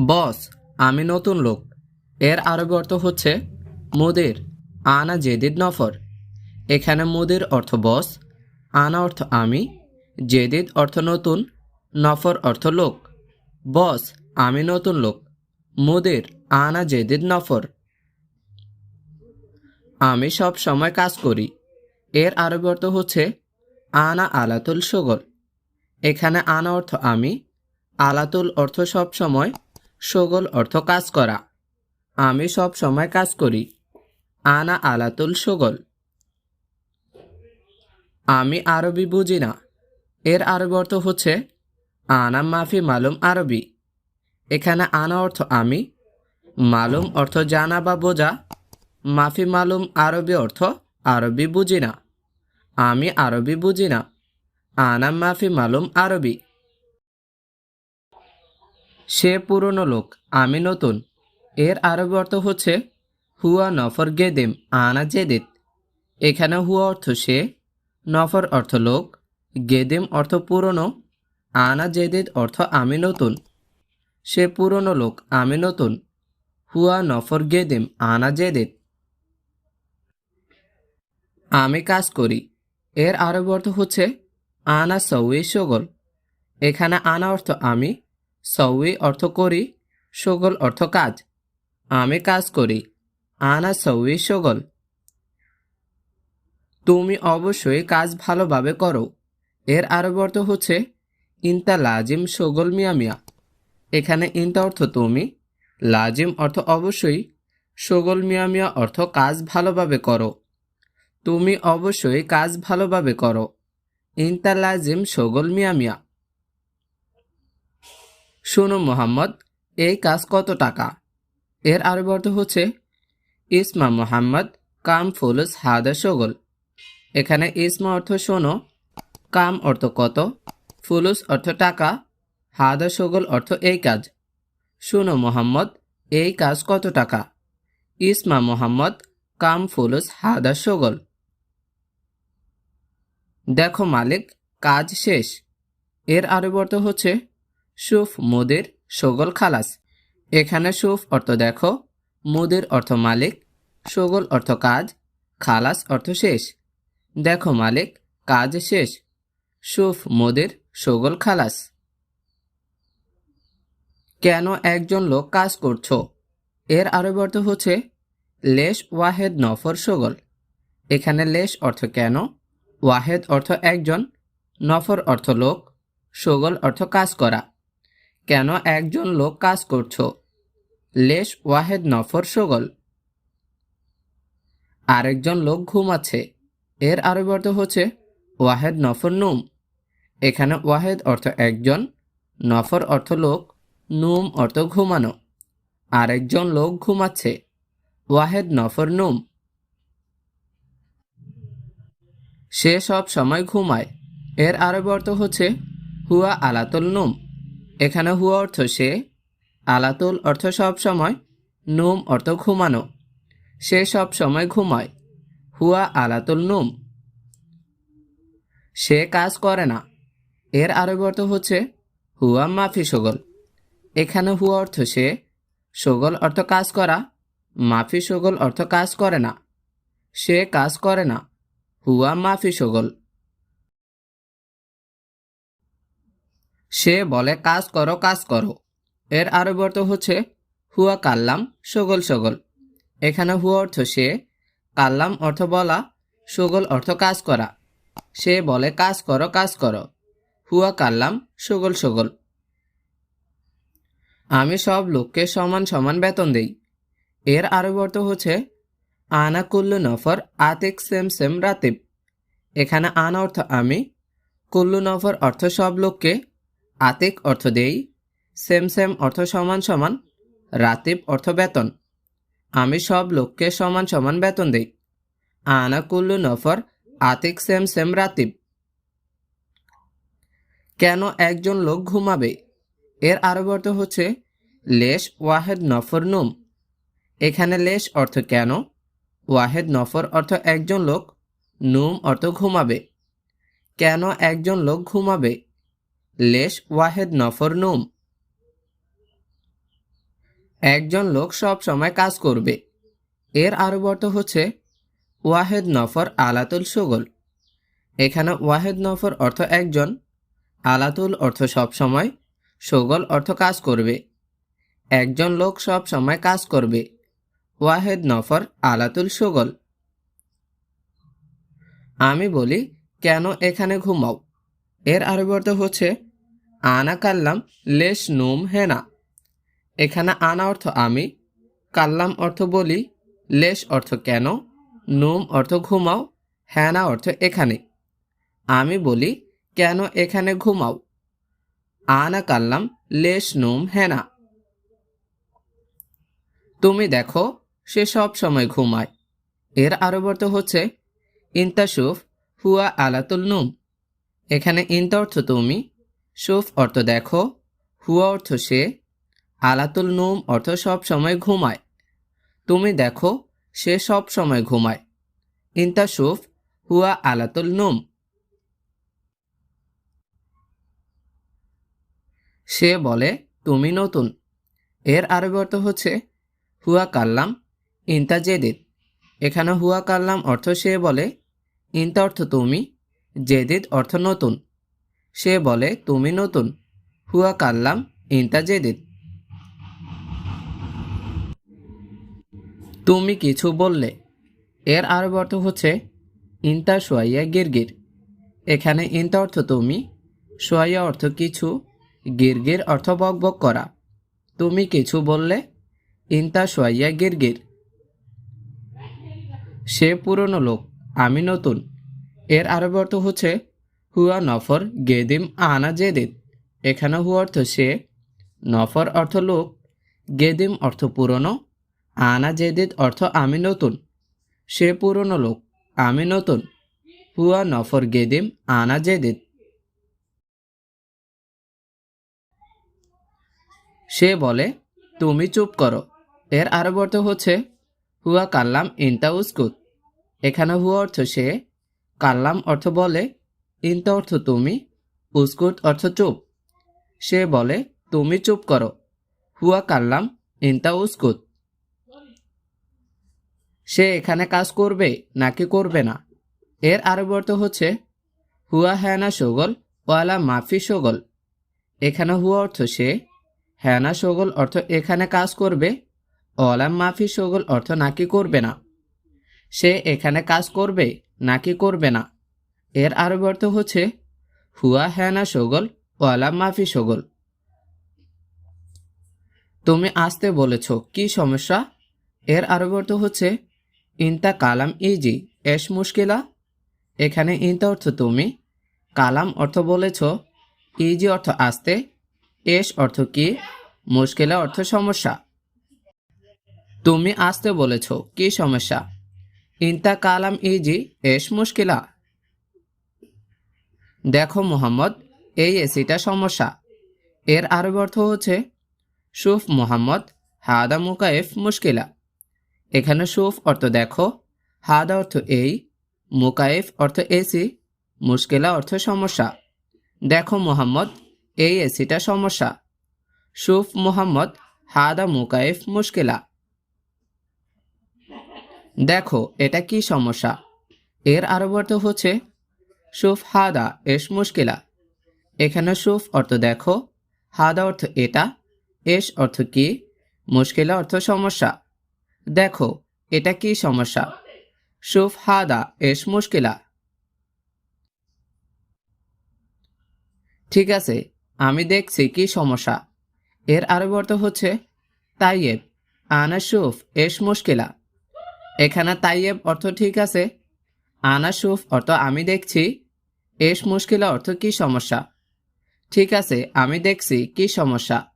বস, আমি নতুন লোক। এর আরবি অর্থ হচ্ছে, মুদির। আনা জেদিদ নফর। এখানে মুদির অর্থ বস, আনা অর্থ আমি, জেদিদ অর্থ নতুন, নফর অর্থ লোক। বস, আমি নতুন লোক। মুদির, আনা জেদিদ নফর। আমি সব সময় কাজ করি। এর আরবি অর্থ হচ্ছে, আনা আলাতুল সগল এখানে আনা অর্থ আমি, আলাতুল অর্থ সব সময় সগল অর্থ কাজ করা। আমি সব সময় কাজ করি। আনা আলাতুল সগল। আমি আরবি বুঝি না। এর আরবি অর্থ হচ্ছে, আনা মাফি মালুম আরবি। এখানে আনা অর্থ আমি, মালুম অর্থ জানা বা বোঝা। মাফি মালুম আরবি অর্থ আরবি বুঝি না। আমি আরবি বুঝি না। আনা মাফি মালুম আরবি। সে পুরনো লোক, আমি নতুন। এর আরবি অর্থ হচ্ছে, হুয়া নফর গেদেম আনা জেদিত এখানে হুয়া অর্থ সে, নফর অর্থ লোক গেদেম অর্থ পুরনো, আনা জেদিদ অর্থ আমি নতুন। সে পুরনো লোক, আমি নতুন। হুয়া নফর গেদেম আনা জেদিদ আমি কাজ করি। এর আরবি অর্থ হচ্ছে, আনা সৌই সগল। এখানে আনা অর্থ আমি সৌই অর্থ করি, সগল অর্থ কাজ। আমি কাজ করি, আনা সৌই সগল। তুমি অবশ্যই কাজ ভালোভাবে করো। এর আরবি অর্থ হচ্ছে, ইনতা লাজিম সগল মিয়া মিয়া। এখানে ইনতা অর্থ তুমি, লাজিম অর্থ অবশ্যই, সগল মিয়া মিয়া অর্থ কাজ ভালোভাবে করো। তুমি অবশ্যই কাজ ভালোভাবে করো। ইনতা লাজিম সগল মিয়া মিয়া। শোনো মোহাম্মদ, এই কাজ কত টাকা? এর আরবি অর্থ হচ্ছে, ইসমা মোহাম্মদ কাম ফুলুস হাদা সগল এখানে ইসমা অর্থ শোনো, কাম অর্থ কত, ফুলুস অর্থ টাকা, হাদা সগল অর্থ এই কাজ। শোনো মোহাম্মদ, এই কাজ কত টাকা? ইসমা মোহাম্মদ কাম ফুলুস হাদা সগল দেখো মালিক, কাজ শেষ। এর আরবি অর্থ হচ্ছে সুফ মুদির সগল খালাস। এখানে সুফ অর্থ দেখো, মুদির অর্থ মালিক, সগল অর্থ কাজ, খালাস অর্থ শেষ। দেখো মালিক, কাজ শেষ। সুফ মুদির সগল খালাস। কেন একজন লোক কাজ করছ? এর আরবি অর্থ হচ্ছে, লেশ ওয়াহেদ নফর সগল। এখানে লেশ অর্থ কেন? ওয়াহেদ অর্থ একজন, নফর অর্থ লোক, সগল অর্থ কাজ করা। কেন একজন লোক কাজ করছ? লেশ ওয়াহেদ নফর সগল। আরেকজন লোক ঘুমাচ্ছে। এর আরবি অর্থ হচ্ছে ওয়াহেদ নফর নুম। এখানে ওয়াহেদ অর্থ একজন, নফর অর্থ লোক, নুম অর্থ ঘুমানো। আরেকজন লোক ঘুমাচ্ছে। ওয়াহেদ নফর নুম। সে সব সময় ঘুমায়। এর আরবি অর্থ হচ্ছে হুয়া আলাতুল নুম। এখানে হুয়া অর্থ সে, আলাতুল অর্থ সব সময়, নুম অর্থ ঘুমানো। সে সব সময় ঘুমায়। হুয়া আলাতুল নুম। সে কাজ করে না। এর আরবি অর্থ হচ্ছে, হুয়া মাফি সগল। এখানে হুয়া অর্থ সে, সগল অর্থ কাজ করা, মাফি সগল অর্থ কাজ করে না। সে কাজ করে না। হুয়া মাফি সগল। সে বলে, কাজ করো কাজ করো। এর আরবি অর্থ হচ্ছে, হুয়া কাল্লাম, সগল সগল। এখানে হুয়া অর্থ সে, কাল্লাম অর্থ বলা, সগল অর্থ কাজ করা। সে বলে, কাজ করো কাজ করো। হুয়া কাল্লাম, সগল সগল। আমি সব লোককে সমান সমান বেতন দেই। এর আরবি অর্থ হচ্ছে, আনা কুল্লু নফর আতিক সেম সেম রাতিব। এখানে আনা অর্থ আমি, কুল্লু নফর অর্থ সব লোককে আতিক অর্থ দেই, সেম সেম অর্থ সমান সমান, রাতিব অর্থ বেতন। আমি সব লোককে সমান সমান বেতন দেই। আনা কুল্লু নফর, আতিক সেম সেম রাতিব। কেন একজন লোক ঘুমাবে? এর আরবি অর্থ হচ্ছে, লেশ ওয়াহেদ নফর নুম। এখানে লেশ অর্থ কেন? ওয়াহেদ নফর অর্থ একজন লোক, নুম অর্থ ঘুমাবে। কেন একজন লোক ঘুমাবে? লেশ ওয়াহেদ নফর নুম। একজন লোক সব সময় কাজ করবে। এর আরও অর্থ হচ্ছে ওয়াহেদ নফর আলাতুল সুগল। এখানে ওয়াহেদ নফর অর্থ একজন, আলাতুল অর্থ সব সময়, সুগল অর্থ কাজ করবে। একজন লোক সব সময় কাজ করবে, ওয়াহেদ নফর আলাতুল সুগল। আমি বলি, কেন এখানে ঘুমাও? এর আরবি অর্থ হচ্ছে, আনা কাল্লাম লেশ নুম হেনা। এখানে আনা অর্থ আমি কাল্লাম অর্থ বলি লেশ অর্থ কেন নুম অর্থ ঘুমাও হেনা অর্থ এখানে আমি বলি, কেন এখানে ঘুমাও আনা কাল্লাম লেশ নুম হেনা তুমি দেখো, সে সব সময় ঘুমায়। এর আরব অর্থ হচ্ছে ইন্তাসুফ হুয়া আলাতুল নুম এখানে ইন্ত অর্থ তুমি, সুফ অর্থ দেখো, হুয়া অর্থ সে, আলাতুল নুম অর্থ সব সময় ঘুমায়। তুমি দেখো, সে সব সময় ঘুমায়। ইন্তা সুফ, হুয়া আলাতুল নুম। সে বলে, তুমি নতুন। এর আরবি অর্থ হচ্ছে, হুয়া কাল্লাম, ইন্তা জেদিদ এখানে হুয়া কাল্লাম অর্থ সে বলে, ইন্তা অর্থ তুমি জেদিদ অর্থ নতুন। সে বলে, তুমি নতুন। হুয়া কাল্লাম, ইন্তা জেদিদ। তুমি কিছু বললে। এর আরব অর্থ হচ্ছে, ইন্তা সোয়াইয়া গিরগির। এখানে ইন্তা অর্থ তুমি সোয়াইয়া অর্থ কিছু, গিরগির অর্থ বকবক করা। তুমি কিছু বললে, ইন্তা সোয়াইয়া গিরগির। সে পুরনো লোক, আমি নতুন। এর আরব অর্থ হচ্ছে, হুয়া নফর গেদিম আনা জেদিদ এখানে হুয়া অর্থ সে, নফর অর্থ লোক, গেদিম অর্থ পুরনো, আনা জেদিদ অর্থ আমি নতুন। সে পুরনো লোক, আমি নতুন। হুয়া নফর গেদিম আনা জেদিদ। সে বলে, তুমি চুপ করো। এর আরব অর্থ হচ্ছে, হুয়া কাল্লাম ইন্তা উস্কুত। এখানে হুয়া অর্থ সে কাল্লাম অর্থ বলে, ইন্তা অর্থ তুমি, উস্কুত অর্থ চুপ। সে বলে, তুমি চুপ করো। হুয়া কাল্লাম, ইন্তা উস্কুত। সে এখানে কাজ করবে নাকি করবে না? এর আরব অর্থ হচ্ছে, হুয়া হ্যানা সগল ওয়ালা মাফি সগল এখানে হুয়া অর্থ সে, হ্যানা সগল অর্থ এখানে কাজ করবে অলাম মাফি সগল অর্থ নাকি করবে না? সে এখানে কাজ করবে নাকি করবে না। এর আরব অর্থ হচ্ছে, হুয়া হ্যানা সগল ওয়ালাম মাফি সগল। তুমি আসতে বলেছ, কি সমস্যা? এর আরব অর্থ হচ্ছে, ইনতা কালাম ইজি, এস মুশকিলা? এখানে ইনতা অর্থ তুমি। কালাম অর্থ বলেছ, ইজি অর্থ আসতে, এস অর্থ কি? মুশকিলা অর্থ সমস্যা। তুমি আসতে বলেছ, কি সমস্যা? ইনতা কালাম ইজি এস মুশকিলা দেখো মোহাম্মদ, এই এসিটা সমস্যা। এর আরব অর্থ হচ্ছে, সুফ মোহাম্মদ, হাদা মুকায়েফ মুশকিলা এখানে সুফ অর্থ দেখো, হাদা অর্থ এই মুকায়েফ অর্থ এসি, মুশকিলা অর্থ সমস্যা। দেখো মোহাম্মদ, এই এসিটা সমস্যা। সুফ মোহাম্মদ, হাদা মুকায়েফ মুশকিলা দেখো, এটা কি সমস্যা? এর আরব অর্থ হচ্ছে, সুফ হাদা, এস মুশকিলা। এখানে সুফ অর্থ দেখো, হাদা অর্থ এটা, এস অর্থ কি, মুশকিলা অর্থ সমস্যা। দেখো, এটা কি সমস্যা? সুফ হাদা, এস মুশকিলা। ঠিক আছে, আমি দেখছি কি সমস্যা। এর আরব অর্থ হচ্ছে, তাইয়েব, আনা সুফ, এস মুশকিলা। এখানে তাইয়েব অর্থ ঠিক আছে। আনা সুফ অর্থ আমি দেখছি। এস মুশকিলা অর্থ কি সমস্যা? ঠিক আছে, আমি দেখছি, কি সমস্যা?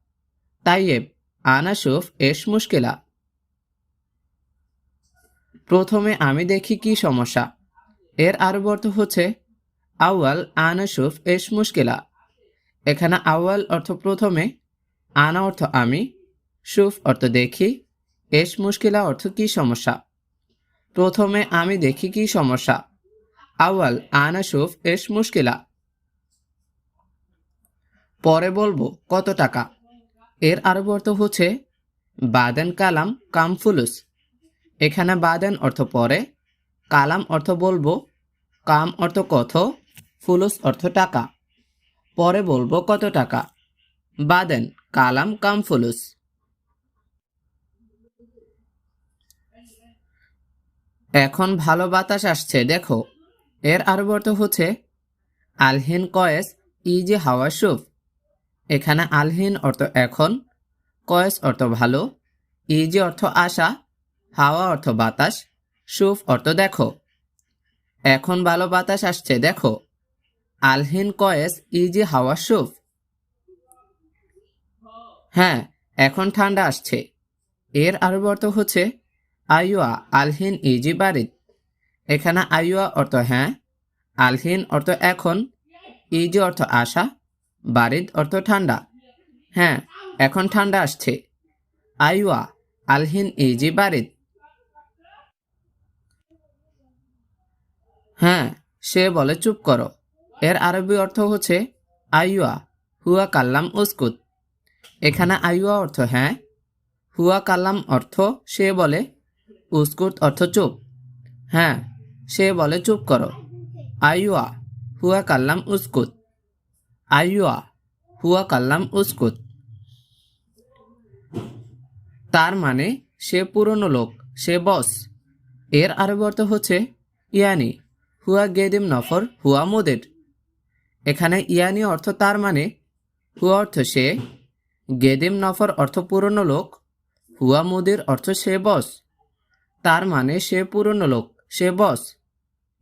তাইয়েব, আনা সুফ, এস মুশকিলা। প্রথমে আমি দেখি কি সমস্যা। এর আরব অর্থ হচ্ছে, আউয়াল, আনা সুফ, এস মুশকিলা। এখানে আউয়াল অর্থ প্রথমে, আনা অর্থ আমি, সুফ অর্থ দেখি। এস মুশকিলা অর্থ কি সমস্যা? প্রথমে আমি দেখি কি সমস্যা। আউয়াল, আনা সুফ, এস মুশকিলা। পরে বলব, কত টাকা? এর আরব অর্থ হচ্ছে, বাদেন কালাম কামফুলুস এখানে বাদেন অর্থ পরে, কালাম অর্থ বলব, কাম অর্থ কত, ফুলুস অর্থ টাকা। পরে বলব, কত টাকা? বাদেন, কালাম কাম এখন ভালো বাতাস আসছে, দেখো। এর আরব অর্থ হচ্ছে, আলহিন কয়েস ইজি হাওয়া সুফ এখানে আলহিন অর্থ এখন, কয়েস অর্থ ভালো, ইজি অর্থ আশা, হাওয়া অর্থ বাতাস সুফ অর্থ দেখো। এখন ভালো বাতাস আসছে, দেখো। আলহিন কয়েস ইজি হাওয়া সুফ হ্যাঁ এখন ঠান্ডা আসছে। এর আরব অর্থ হচ্ছে আইয়া আলহিন ইজি বারিদ এখানে আইয়া অর্থ হ্যাঁ আলহিন অর্থ এখন, ইজি অর্থ আশা বারিদ অর্থ ঠান্ডা। হ্যাঁ এখন ঠান্ডা আসছে। আইয়া আলহিন ইজি বারিদ হ্যাঁ সে বলে চুপ করো। এর আরবি অর্থ হচ্ছে আইয়া হুয়া কাল্লাম উস্কুত। এখানে আইয়া অর্থ হ্যাঁ হুয়া কাল্লাম অর্থ সে বলে উস্কুত অর্থ চুপ। হ্যাঁ সে বলে, চুপ করো। আইয়া হুয়া কাল্লাম উস্কুত। আইয়া হুয়া কাল্লাম উস্কুত। তার মানে সে পুরনো লোক, সে বস। এর আরবি অর্থ হচ্ছে, ইয়ানি, হুয়া গেদিম নফর, হুয়া মোদের। এখানে ইয়ানি অর্থ তার মানে হুয়া অর্থ সে, গেদিম নফর অর্থ পুরনো লোক, হুয়া মোদের অর্থ সে বস। তার মানে সে পুরনো লোক, সে বস।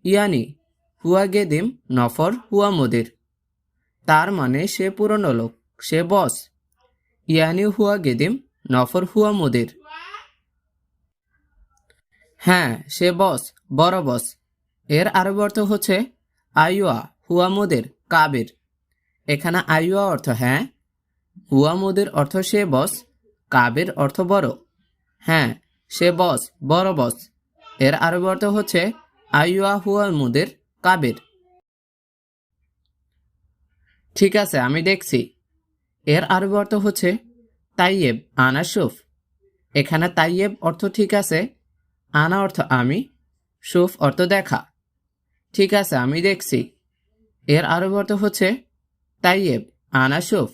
ইয়ানি, হুয়া গেদিম, নফর, হুয়া মুদির। তার মানে সে পুরনো লোক, সে বস। ইয়ানি, হুয়া গেদিম, নফর, হুয়া মুদির। হ্যাঁ সে বস, বড় বস। এর আরব অর্থ হচ্ছে আইয়া হুয়া মুদির, কাবির। এখানে আইয়া অর্থ হ্যাঁ হুয়া মুদির অর্থ সে বস, কাবির অর্থ বড়। হ্যাঁ সে বস, বড় বস। এর আরব অর্থ হচ্ছে আইয়া হুয়া মুদির কাবির। ঠিক আছে, আমি দেখছি। এর আরব অর্থ হচ্ছে, তাইয়েব, আনা সুফ। এখানে তাইয়েব অর্থ ঠিক আছে, আনা অর্থ আমি, সুফ অর্থ দেখা। ঠিক আছে, আমি দেখছি। এর আরব অর্থ হচ্ছে, তাইয়েব, আনা সুফ।